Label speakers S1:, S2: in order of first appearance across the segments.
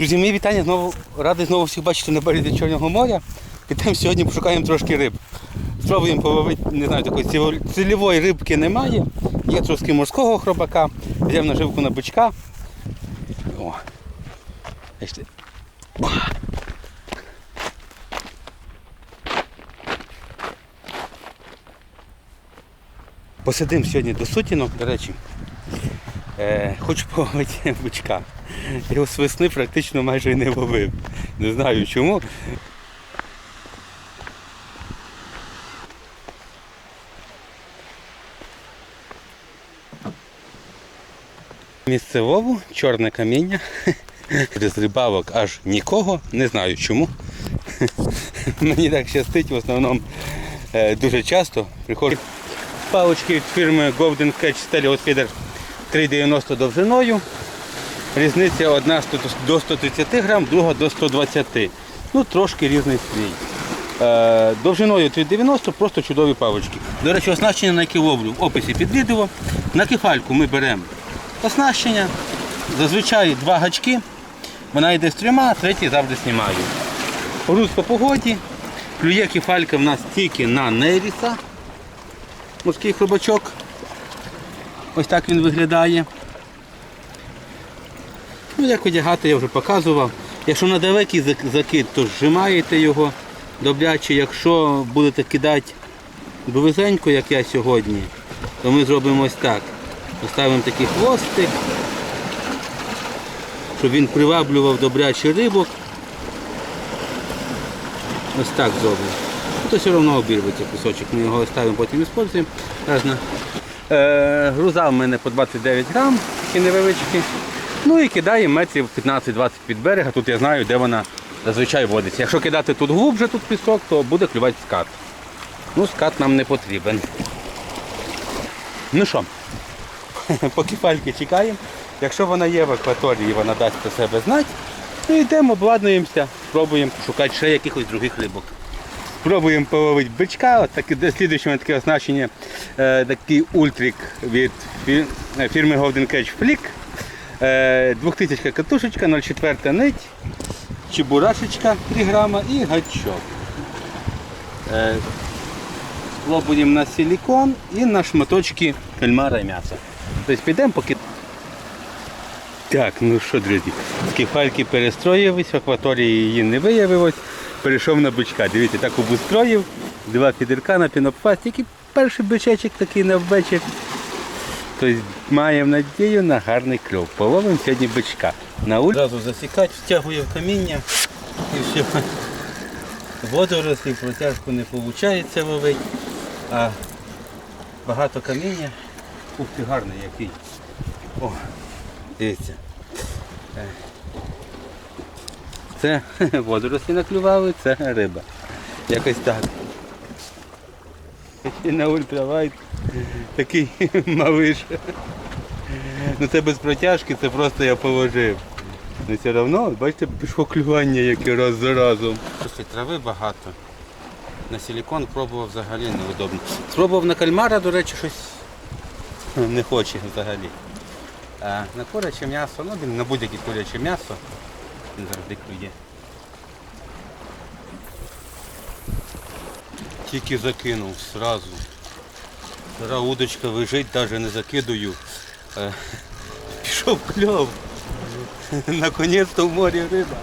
S1: Друзі, мої вітання знову радий знову всіх бачити на березі Чорного моря. Підемо сьогодні пошукаємо трошки риб. Спробуємо половити, не знаю, такої цільової рибки немає. Є трошки морського хробака, взяв наживку на бичка. О. Посидимо сьогодні до сутінок, до речі. Е, хочу половити бичка. Його з весни практично майже не ловив. Не знаю чому. Місцевому чорне каміння. З рибалок аж нікого, не знаю чому. Мені так щастить, в основному е, дуже часто приходять палочки від фірми Golden Catch Stelios Feeder 3,90 довжиною. Різниця одна до 130 грам, друга до 120. Ну, трошки різний свій. Е, довжиною 3,90 просто чудові палочки. До речі, оснащення на яке ловлю в описі під відео. На кефальку ми беремо оснащення. Зазвичай два гачки. Вона йде з трьома, а третій завжди знімаю. Груз по погоді. Клює кефалька в нас тільки на неріса. Морський хробачок. Ось так він виглядає. Ну, як одягати, я вже показував. Якщо на далекий закид, то зжимаєте його добряче. Якщо будете кидати близенько, як я сьогодні, то ми зробимо ось так. Поставимо такий хвостик, щоб він приваблював добряче рибок. Ось так зробимо. Ну, То все одно обірветься кусочок. Ми його ставимо, потім використовуємо. Е, груза в мене по 29 грам, такі невеличкі. Ну і кидаємо метрів 15-20 під берег, а тут я знаю, де вона зазвичай водиться. Якщо кидати тут глубже, тут пісок, то буде клювати скат. Ну, скат нам не потрібен. Ну що, поки фальки чекаємо. Якщо вона є в акваторії, вона дасть про себе знати. Ну йдемо, обладнуємося, спробуємо шукати ще якихось других рибок. Спробуємо половити бичка. От таке, слідуюче таке оснащення, е, такий ультрик від е, фірми Golden Catch Flick. Е, 2000 катушечка, 0,4 нить, чебурашечка 3 грама і гачок. Е, Пробуємо на силікон і на шматочки кальмара і м'яса. Тобто підемо поки. Так, ну що, друзі, з кефальки перестроїлись, в акваторії її не виявилось. Перейшов на бичка. Дивіться, так обустроїв, два фідерка на пінопласт, тільки перший бичечок такий на вечір. Тобто маємо надію на гарний кльов. Половимо сьогодні бичка. На улиці Зразу засікати, втягує в каміння і все. Водорослі, протяжку не виходить ловити, а багато каміння. Ух ти, гарний який. О, дивіться. Е. Це водорослі наклювали, це риба. Якось так. І на ультравайт такий малиш. Ну це без протяжки, це просто я положив. Ну все одно, бачите, пішло клювання, яке раз за разом. Просто трави багато. На силікон пробував взагалі неудобно. Спробував на кальмара, до речі, щось не хоче взагалі. А на куряче м'ясо, ну він на будь-яке куряче м'ясо, він завжди клює. Тільки закинув сразу. Стара удочка лежить, навіть не закидую. Е, Пішов кльов. Наконець-то в морі риба.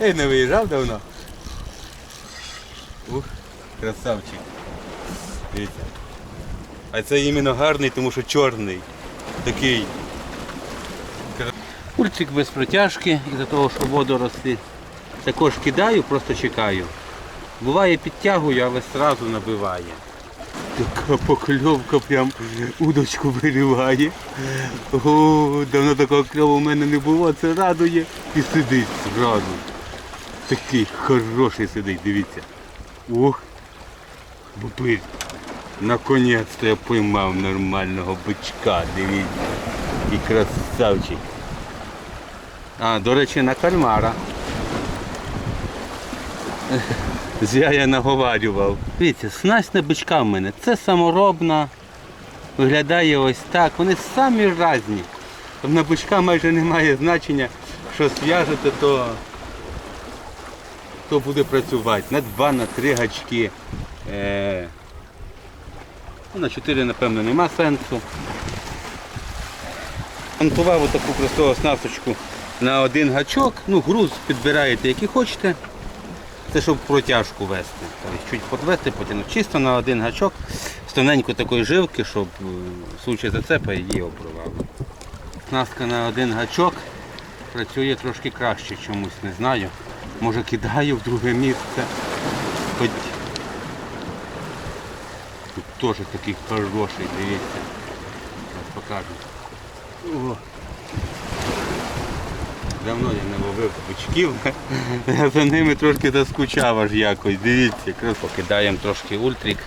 S1: Я не виїжджав давно. Ух, красавчик. Дивіться. А це іменно гарний, тому що чорний. Такий. Ульчик без протяжки, із-за того, що водорослі також кидаю, просто чекаю. Буває підтягую, але одразу набиває. Така покльовка прям удочку вириває. О, давно такого кльову в мене не було, це радує. І сидить зразу. Такий хороший сидить, дивіться. Ох, бупир. Наконець-то я поймав нормального бичка, дивіться. І красавчик. А, до речі, на кальмара. Я наговарював. Дивіться, снасть на бичка в мене. Це саморобна. Виглядає ось так. Вони самі різні. На бичка майже немає значення, Якщо зв'яжете, то, то буде працювати. На два, на три гачки. Е, ну, на чотири, напевно, нема сенсу. Монтував отаку просту оснасточку на один гачок. Ну, груз підбираєте, який хочете. Це щоб протяжку вести. Тобто чуть подвести, потягнути. Чисто на один гачок з тоненької такої жилки, щоб е, в случаї зацепа її обривали. Оснастка на один гачок працює трошки краще чомусь, не знаю. Може кидаю в друге місце. Хоч... Тут теж такий хороший, дивіться. Зараз покажу. О. Давно я не ловив бичків. За ними трошки заскучав аж якось. Дивіться, якраз покидаємо трошки ультрик.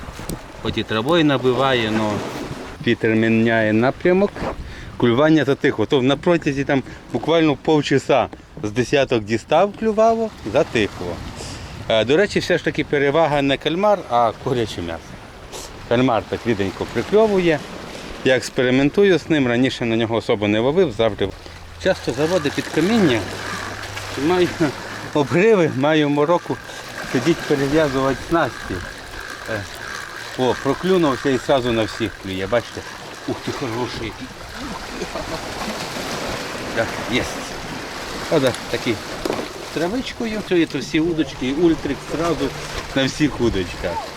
S1: Хоч і травою набиває, але вітер міняє напрямок. Клювання затихло. То на протязі там буквально півчаса з десяток дістав клювало, затихло. Е, До речі, все ж таки перевага не кальмар, а куряче м'ясо. Кальмар так віденько прикльовує. Я експериментую з ним, раніше на нього особо не ловив, завжди. Часто заводи під каміння, маю обриви, маю мороку, сидіть перев'язувати снасті. Е, О, проклюнувся і одразу на всіх клює, бачите? Ух ти хороший. Так, є. Такий з травичкою. Це всі удочки, ультрик одразу на всіх удочках.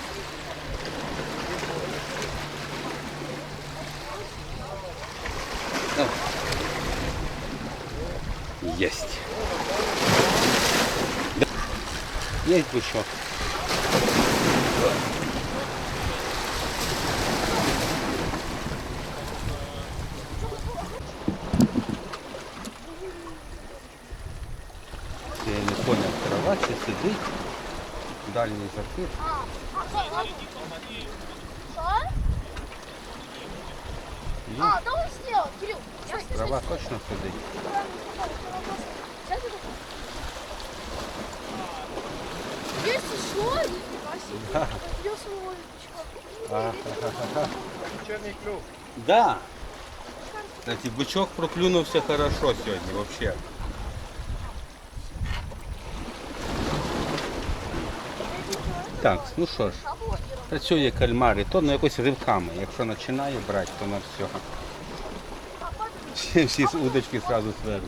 S1: Есть. Есть бычок. Я не понял, трава чи сидить, дальній закид. Є. Трава точно сидить.
S2: Есть еще.
S1: Да.
S2: Видел своего.
S1: Да. Кстати, бычок проклюнувся хорошо сьогодні, вообще. Так, ну що ж, працює кальмар, і то ну, якось ривками. Якщо починає брати, то на все. Всі, всі удочки одразу зверху.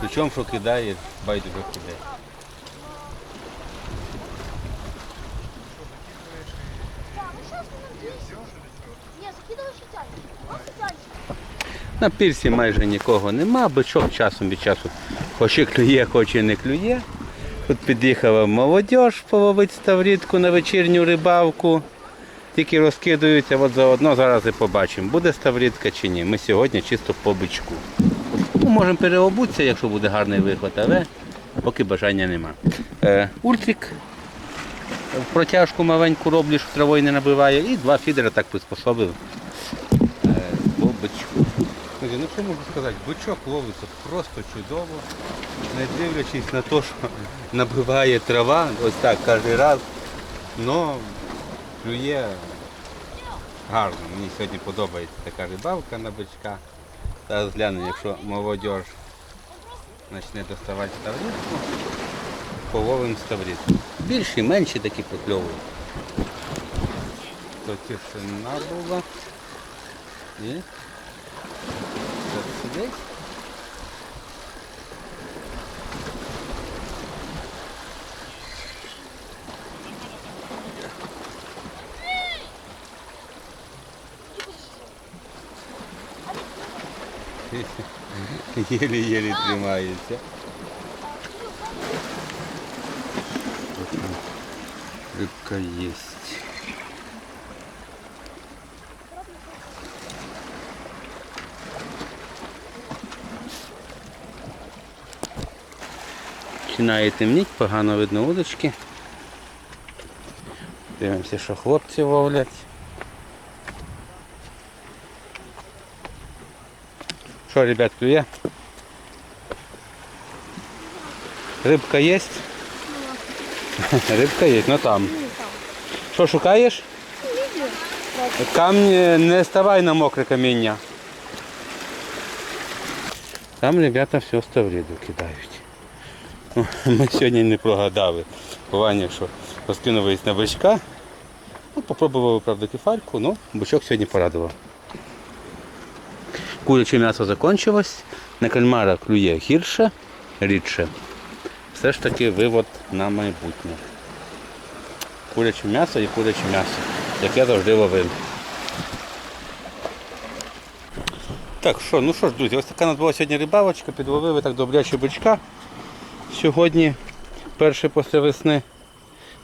S1: Причому, що кидає, байдуже кидає. На пірсі майже нікого нема, бичок часом від часу хоч і клює, хоч і не клює. Тут під'їхала молодь половить ставрідку на вечірню рибалку. Тільки розкидуються, от заодно зараз і побачимо, буде ставрідка чи ні. Ми сьогодні чисто по бичку. Ну, можемо переобутися, якщо буде гарний виход, але поки бажання нема. Е, ультрик в протяжку маленьку роблю, що травою не набиває, і два фідера так приспособив е, по бичку. Ну що можу сказати, бичок ловиться просто чудово, не дивлячись на те, що набиває трава, ось так кожен раз, але клює гарно. Мені сьогодні подобається така рибалка на бичка. Зараз гляну, якщо молодь почне доставати ставрітку, половимо ставрітку. Більші, менші такі покльовують. То тишина була. І Зараз сидить. Єлі-єлі тримається. Рибка есть. Починає темніть, погано видно удочки. Дивимося, що хлопці ловлять. Що, ребят, клює? Рибка є? Рибка є, ну там. Що шукаєш? Камні не ставай на мокре каміння. Там ребята все ставриду кидають. Ну, Ми сьогодні не прогадали. Бування, що розкинулись на бичка. Ну, попробували, правда, кефальку, але бичок сьогодні порадував. Куряче м'ясо закінчилось, на кальмара клює гірше, рідше. Все ж таки вивод на майбутнє. Куряче м'ясо і куряче м'ясо, яке завжди ловив. Так, що, ну що ж, друзі, ось така у була сьогодні рибалочка, підловили так добряче бичка. Сьогодні перше після весни.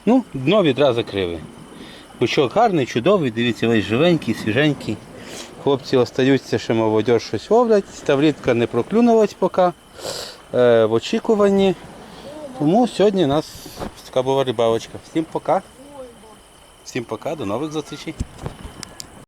S1: Ну, дно відразу закрили. Бичок гарний, чудовий, дивіться, весь живенький, свіженький. Хлопці остаються, ще молодь щось ловлять. Ставрідка не проклюнулась поки е, в очікуванні. Тому сьогодні у нас така була рибалочка. Всім пока. Всім пока, до нових зустрічей.